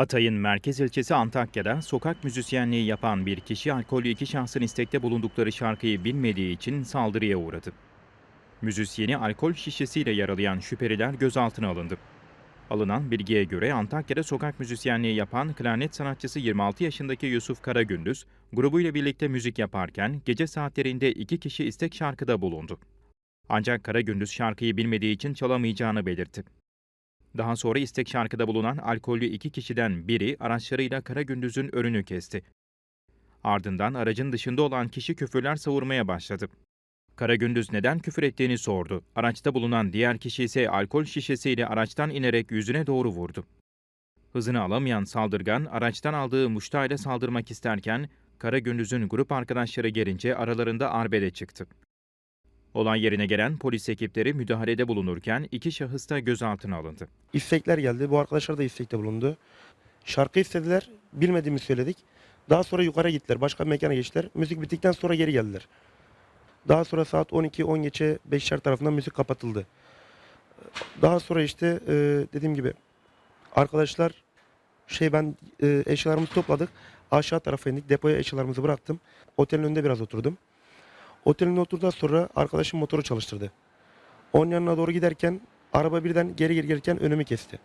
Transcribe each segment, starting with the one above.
Hatay'ın merkez ilçesi Antakya'da sokak müzisyenliği yapan bir kişi alkollü iki şahsın istekte bulundukları şarkıyı bilmediği için saldırıya uğradı. Müzisyeni alkol şişesiyle yaralayan şüpheliler gözaltına alındı. Alınan bilgiye göre Antakya'da sokak müzisyenliği yapan klarnet sanatçısı 26 yaşındaki Yusuf Karagündüz, grubuyla birlikte müzik yaparken gece saatlerinde iki kişi istek şarkıda bulundu. Ancak Karagündüz şarkıyı bilmediği için çalamayacağını belirtti. Daha sonra istek şarkıda bulunan alkollü iki kişiden biri araçlarıyla Karagündüz'ün önünü kesti. Ardından aracın dışında olan kişi küfürler savurmaya başladı. Karagündüz neden küfür ettiğini sordu. Araçta bulunan diğer kişi ise alkol şişesiyle araçtan inerek yüzüne doğru vurdu. Hızını alamayan saldırgan araçtan aldığı muştayla saldırmak isterken Karagündüz'ün grup arkadaşları gelince aralarında arbede çıktı. Olay yerine gelen polis ekipleri müdahalede bulunurken iki şahıs da gözaltına alındı. istekler geldi. Bu arkadaşlar da istekte bulundu. Şarkı istediler. Bilmediğimizi söyledik. Daha sonra yukarı gittiler. Başka bir mekana geçtiler. Müzik bittikten sonra geri geldiler. Daha sonra saat 12-10 geçe 5'ler tarafından müzik kapatıldı. Daha sonra işte e, dediğim gibi arkadaşlar şey ben e, eşyalarımızı topladık. Aşağı tarafa indik. Depoya eşyalarımızı bıraktım. Otelin önünde biraz oturdum. Otelin oturduktan sonra arkadaşım motoru çalıştırdı. Onun yanına doğru giderken araba birden geri geri gelirken önümü kesti.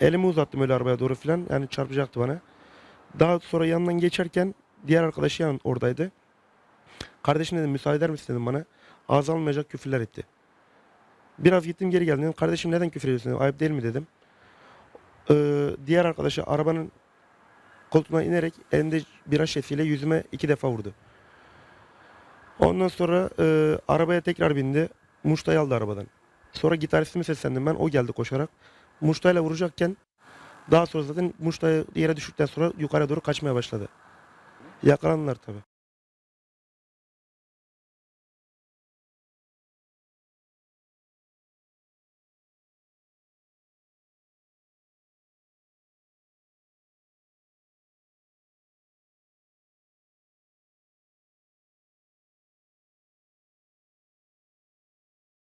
Elimi uzattım öyle arabaya doğru filan. Yani çarpacaktı bana. Daha sonra yanından geçerken diğer arkadaşı yan oradaydı. Kardeşim dedim müsaade eder misin dedim bana. Ağız almayacak küfürler etti. Biraz gittim geri geldim. Kardeşim neden küfür ediyorsun dedim. Ayıp değil mi dedim. Ee, diğer arkadaşı arabanın koltuğuna inerek elinde bira şişesiyle yüzüme iki defa vurdu. Ondan sonra e, arabaya tekrar bindi. Muştayı aldı arabadan. Sonra gitaristimi seslendim ben. O geldi koşarak. Muştayla vuracakken daha sonra zaten Muştayı yere düştükten sonra yukarı doğru kaçmaya başladı. Yakalandılar tabii.